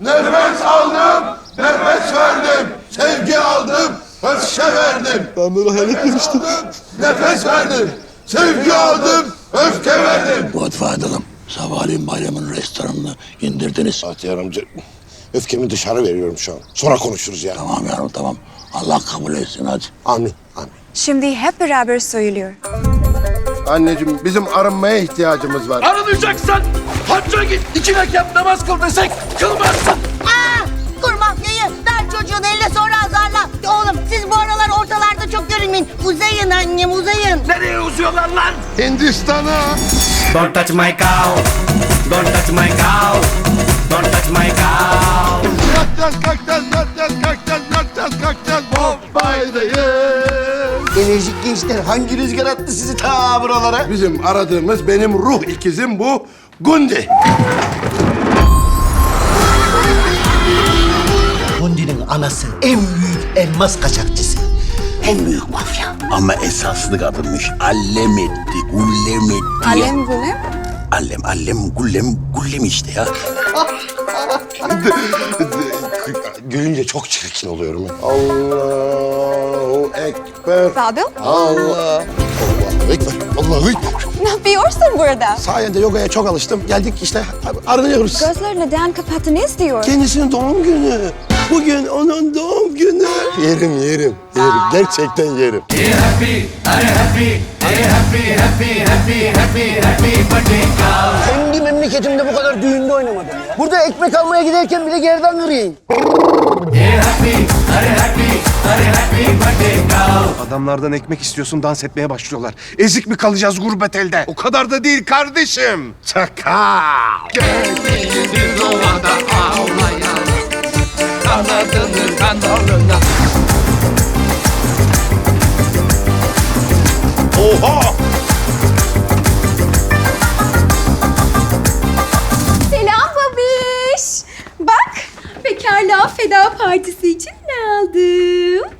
Nefes aldım, nefes verdim. Sevgi aldım, öfke verdim. Ben böyle hayal etmemiştim. Nefes verdim. Sevgi aldım, öfke verdim. Godfather'ım, sabahleyin bayramın restoranını indirdiniz. Bahtiyar amca, öfkemi dışarı veriyorum şu an. Sonra konuşuruz ya. Tamam yavrum tamam. Allah kabul etsin hadi. Amin, amin. Şimdi hep beraber söylüyor. Anneciğim, bizim arınmaya ihtiyacımız var. Arınacaksan hacca git. İki rekat namaz kıl desek kılmazsın. Çok görünmeyin. Uzayın annem uzayın. Nereye uzuyorlar lan? Hindistan'a. Don't touch my cow. Don't touch my cow. Don't touch my cow. Kalkacağız, kalkacağız, kalkacağız, kalkacağız, kalkacağız, kalkacağız. Bombaydayız. Enerjik gençler hangi rüzgar attı sizi ta buralara? Bizim aradığımız benim ruh ikizim bu Gundi. Bundi'nin anası en büyük elmas kaçakçısı. En büyük mafya. Ama esaslı kadınmış. Allem etti, gullem etti. Alem ne? Allem, allem, gullem, gullem işte ya. Gülünce çok çirkin oluyorum. Allahu Ekber. Fadıl, Allah. Allahu Ekber. Allahu Ekber. ne yapıyorsun burada? Sayende yogaya çok alıştım. Geldik işte arınıyoruz. Gözleri neden kapattı ne istiyor? Kendisinin doğum günü. Bugün onun doğum günü. Yerim, yerim, yerim. Gerçekten yerim. Kendi memleketimde bu kadar düğünde oynamadım ya. Burada ekmek almaya giderken bile gerdan kırayım. Adamlardan ekmek istiyorsun dans etmeye başlıyorlar. Ezik mi kalacağız gurbet elde? O kadar da değil kardeşim. Çakal. Kanadını bekarlığa feda partisi için ne aldım?